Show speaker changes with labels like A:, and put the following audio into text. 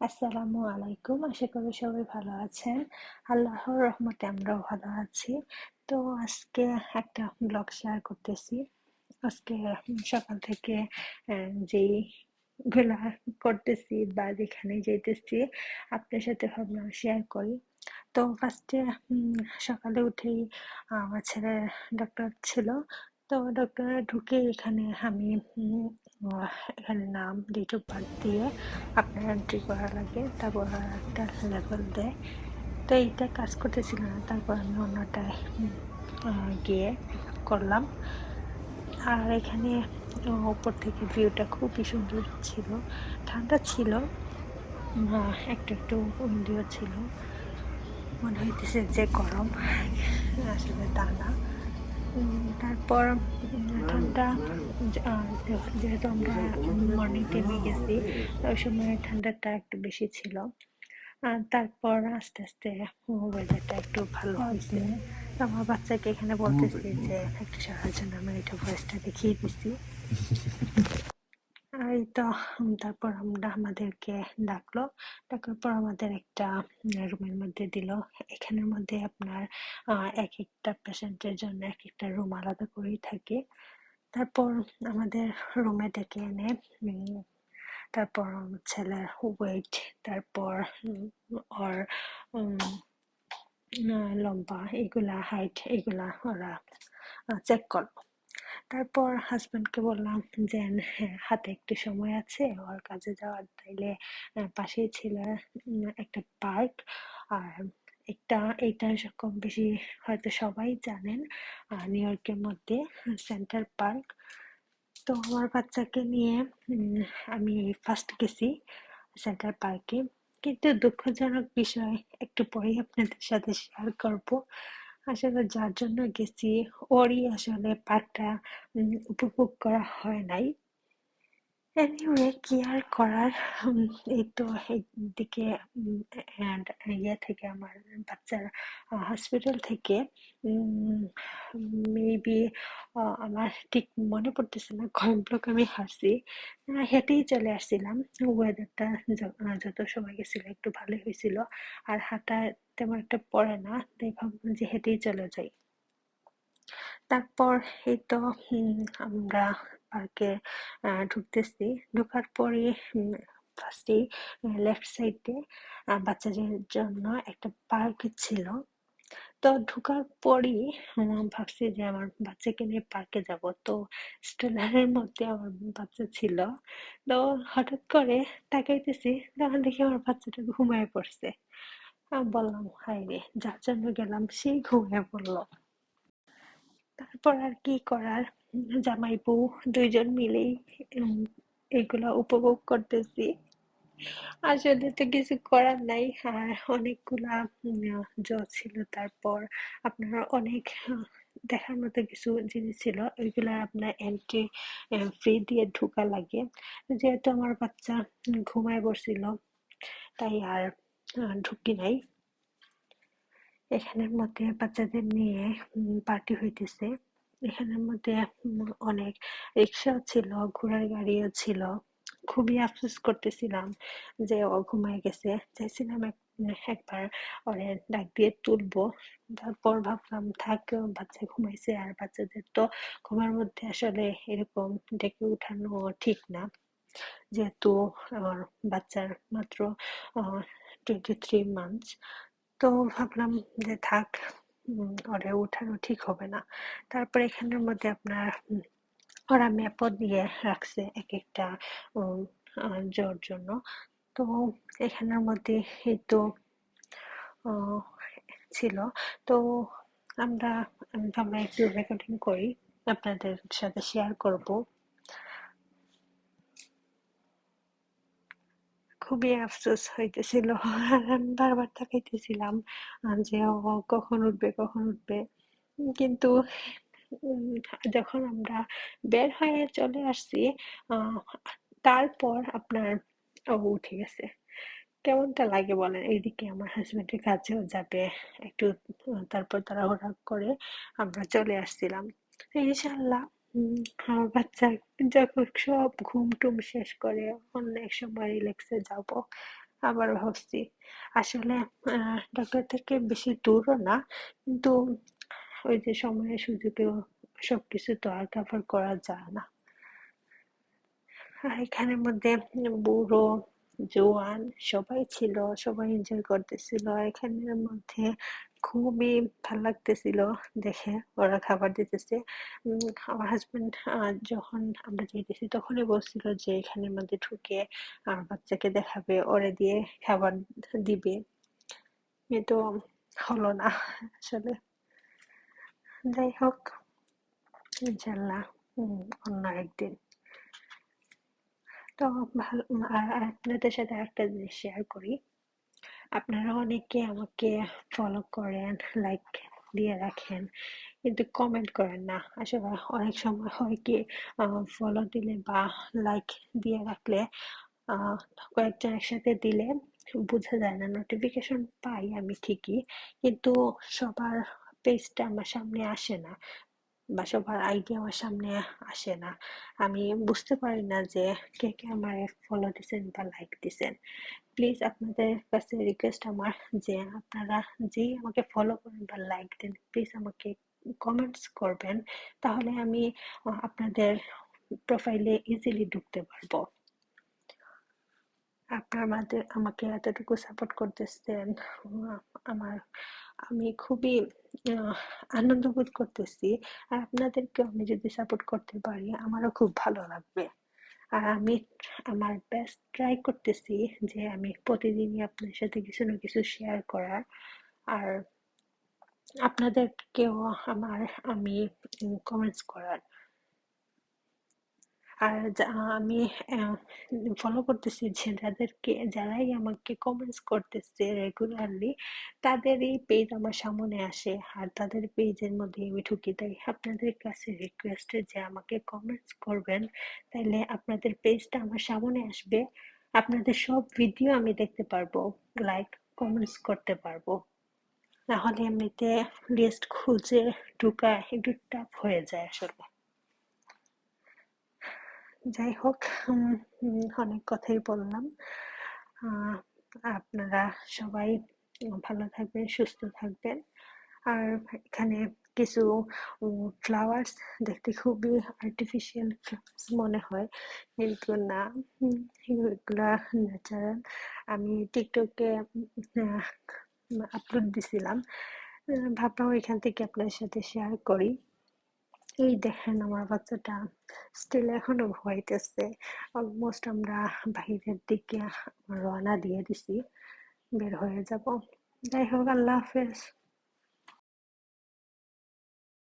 A: আসসালামু আলাইকুম। আশা করি সবাই ভালো আছেন। আল্লাহর রহমতে আমরাও ভালো আছি। তো আজকে একটা ব্লগ শেয়ার করতেছি। আজকে সকাল থেকে যেই গুলা করতেছি বা যেখানে যেতেছি আপনার সাথে ভাবলাম শেয়ার করি। তো ফার্স্টে সকালে উঠেই আমার ছেলের ডক্টর ছিল। তো ডক্টরে ঢুকে এখানে আমি এখানে নাম ডেট বার্থ দিয়ে আপনার এন্ট্রি করা লাগে তারপর একটা লেভেল দেয়। তো এইটা কাজ করতেছিল না তারপর আমি অন্যটায় গিয়ে করলাম। আর এখানে ওপর থেকে ভিউটা খুবই সুন্দর ছিল, ঠান্ডা ছিল একটু একটু উইন্ডিও ছিল। মনে হইতেছে যে গরম, আসলে তা না। তারপর ঠান্ডা যেহেতু আমরা মর্নিং টাইমে গেছি ওই সময় ঠান্ডাটা একটু বেশি ছিল। তারপর আস্তে আস্তে ওয়েদারটা একটু ভালো হয়েছে। আমার বাচ্চাকে এখানে বলতেছি যে, একটা সারার জন্য আমি এটা ভয়েসটা দেখিয়ে দিছি। এই তো তারপর আমরা আমাদেরকে ডাকলো। ডাকার পর আমাদের একটা রুমের মধ্যে দিল। এখানের মধ্যে আপনার এক একটা পেশেন্টের জন্য এক একটা রুম আলাদা করেই থাকে। তারপর আমাদের রুমে ডেকে এনে তারপর ছেলের ওয়েট তারপর ওর লম্বা, এগুলা হাইট এগুলা ওরা চেক করল। তারপর হাজবেন্ডকে বললাম যে হ্যাঁ হাতে একটু সময় আছে, ওর কাজে যাওয়ার তাইলে পাশেই ছিল একটা পার্ক আর একটা, এইটা কম বেশি হয়তো সবাই জানেন নিউ ইয়র্কের মধ্যে সেন্টার পার্ক তো আমার বাচ্চাকে নিয়ে আমি ফার্স্ট গেছি সেন্টার পার্কে কিন্তু দুঃখজনক বিষয়, একটু পরেই আপনাদের সাথে শেয়ার করব। আসলে যার জন্য গেছি ওরই আসলে পাঠটা উপভোগ করা হয় নাই। এনিওয়ে কি আর করার এই তো অ্যান্ড ইয়ে থেকে আমার বাচ্চার হসপিটাল থেকে মেবি আমার ঠিক মনে পড়তেছে না কয় ব্লক আমি আহ, হেঁটেই চলে আসছিলাম। ওয়েদারটা যত সময় গেছিল একটু ভালোই হয়েছিল। আর হাঁটা তেমন একটা পড়ে না তাই ভাবলাম যে হেঁটেই চলে যাই। তারপর এই তো আমরা পার্কে ঢুকতেছি। ঢোকার পরে ফার্স্টেই লেফট সাইডে বাচ্চাদের জন্য একটা পার্ক ছিল। তো ঢোকার পরই ভাবছি যে আমার বাচ্চাকে নিয়ে পার্কে যাব। তো স্ট্রলারের মধ্যে আমার বাচ্চা ছিল। তো হঠাৎ করে তাকাইতেছি, তখন দেখি আমার বাচ্চাটা ঘুমায় পড়ছে। বললাম হাই রে, যার জন্য গেলাম, সেই ঘুমিয়ে পড়ল। তারপর আর কি করার? জামাই বউ দুইজন মিলেই এগুলা উপভোগ করতেছি। আসলে তো কিছু করার নাই, আর অনেকগুলা জ ছিল তারপর আপনার অনেক, দেখার মতো কিছু জিনিস ছিল, ওইগুলা আপনার এন্ট্রি ফ্রি দিয়ে ঢোকা লাগে। যেহেতু আমার বাচ্চা ঘুমায় পড়ছিল তাই আর ঢুকি নাই। এখানের মধ্যে বাচ্চাদের নিয়ে পার্টি হইতেছে। এখানের মধ্যে অনেক রিক্সাও ছিল, ঘোড়ার গাড়িও ছিল। খুবই আফসোস করতেছিলাম যে ও ঘুমায় গেছে। চাইছিলাম একবার ওরে ডাক দিয়ে তুলবো। তারপর ভাবলাম, থাক, বাচ্চা ঘুমাইছে আর বাচ্চাদের তো ঘুমার মধ্যে আসলে এরকম ডেকে উঠানো ঠিক না। যেহেতু আমার বাচ্চার মাত্র টোয়েন্টি থ্রি মান্থস তো ভাবলাম যে থাক ওরে উঠানো ঠিক হবে না। তারপর এখানের মধ্যে আপনার ওরা ম্যাপও দিয়ে রাখছে এক একটা জোর জন্য। তো এখানের মধ্যে এই তো ছিল। তো আমরা আমি ভাবলাম একটু রেকর্ডিং করি, আপনাদের সাথে শেয়ার করব। খুবই আফসোস হইতেছিল। আমি বারবার তাকাইতেছিলাম যে কখন উঠবে কখন উঠবে। কিন্তু যখন আমরা বের হয়ে চলে আসছি তারপর আপনার উঠে গেছে। কেমনটা লাগে বলেন? এইদিকে আমার হাজবেন্ডের কাছেও যাবে, একটু, তারপর তারা তাড়াহুড়া করে আমরা চলে আসছিলাম। ইনশাল্লাহ আমার বাচ্চা যখন সব ঘুম টুম শেষ করে অন্য এক সময় রিল্যাক্সে যাব। আবার ভাবছি, আসলে থেকে বেশি দূরও না, কিন্তু ওই যে সময়ের সুযোগেও সবকিছু তো আর কভার করা যায় না। আর মধ্যে বুড়ো, জোয়ান সবাই ছিল, সবাই এনজয় করতেছিল। এখানের মধ্যে খুবই ভালো লাগতেছিল দেখে ওরা খাবার দিতেছে। আমার হাজবেন্ড যখন আমরা যেতেছি তখনই বলছিল যে এখানের মধ্যে ঢুকে বাচ্চাকে দেখাবে, ওরে দিয়ে খাবার দিবে। কিন্তু হলো না আসলে। যাই হোক ইনশাল্লাহ অন্য একদিন। তো ভালো, আর আপনাদের সাথে একটা জিনিস শেয়ার করি। আপনারা অনেকে আমাকে ফলো করেন লাইক দিয়ে রাখেন, কিন্তু কমেন্ট করেন না। আসলে অনেক সময় হয় কি ফলো দিলে বা লাইক দিয়ে রাখলে কয়েকজন একসাথে দিলে বোঝা যায় না নোটিফিকেশন পাই আমি ঠিকই, কিন্তু সবার পেজটা আমার সামনে আসে না বা সবার আইডি আমার সামনে আসে না। আমি বুঝতে পারি না যে কে কে আমার ফলো দিছেন বা লাইক দিছেন। প্লিজ আপনাদের কাছে রিকোয়েস্ট আমার যে আপনারা যেই আমাকে ফলো করেন বা লাইক দেন প্লিজ আমাকে কমেন্টস করবেন, তাহলে আমি আপনাদের প্রোফাইলে ইজিলি ঢুকতে পারব। আপনার মাঝে আমাকে এতটুকু সাপোর্ট করতেছেন, আমার, আমি খুবই আনন্দ বোধ করতেছি। আর আপনাদেরকে আমি যদি সাপোর্ট করতে পারি, আমারও খুব ভালো লাগবে। আর আমি আমার বেস্ট ট্রাই করতেছি যে আমি প্রতিদিনই আপনার সাথে কিছু না কিছু শেয়ার করার। আর আপনাদেরকেও আমার, আমি কমেন্টস করার। আর আমি ফলো করতেছি যে যাদেরকে, যারাই আমাকে কমেন্টস করতেছে রেগুলারলি তাদেরই পেজ আমার সামনে আসে আর তাদের পেজের মধ্যে আমি ঢুকি। তাই আপনাদের কাছে রিকোয়েস্ট যে আমাকে কমেন্টস করবেন, তাইলে আপনাদের পেজটা আমার সামনে আসবে। আপনাদের সব ভিডিও আমি দেখতে পারব লাইক কমেন্টস করতে পারব। নাহলে এমনিতে লিস্ট খুঁজে ঢুকা একটু টাফ হয়ে যায় আসলে। যাই হোক অনেক কথাই বললাম। আপনারা সবাই ভালো থাকবেন, সুস্থ থাকবেন। আর এখানে কিছু ফ্লাওয়ার্স দেখতে খুবই আর্টিফিশিয়াল মনে হয়। কিন্তু না এগুলা ন্যাচারাল আমি টিকটকে আপলোড দিছিলাম। ভাবলাম এখান থেকে আপনার সাথে শেয়ার করি। এই দেখেন আমার বাচ্চাটা স্টিল এখনও ভয়তেছে অলমোস্ট আমরা বাহিরের দিকে রওনা দিয়ে দিছি, বের হয়ে যাব। যাই হোক, আল্লাহ হাফেজ।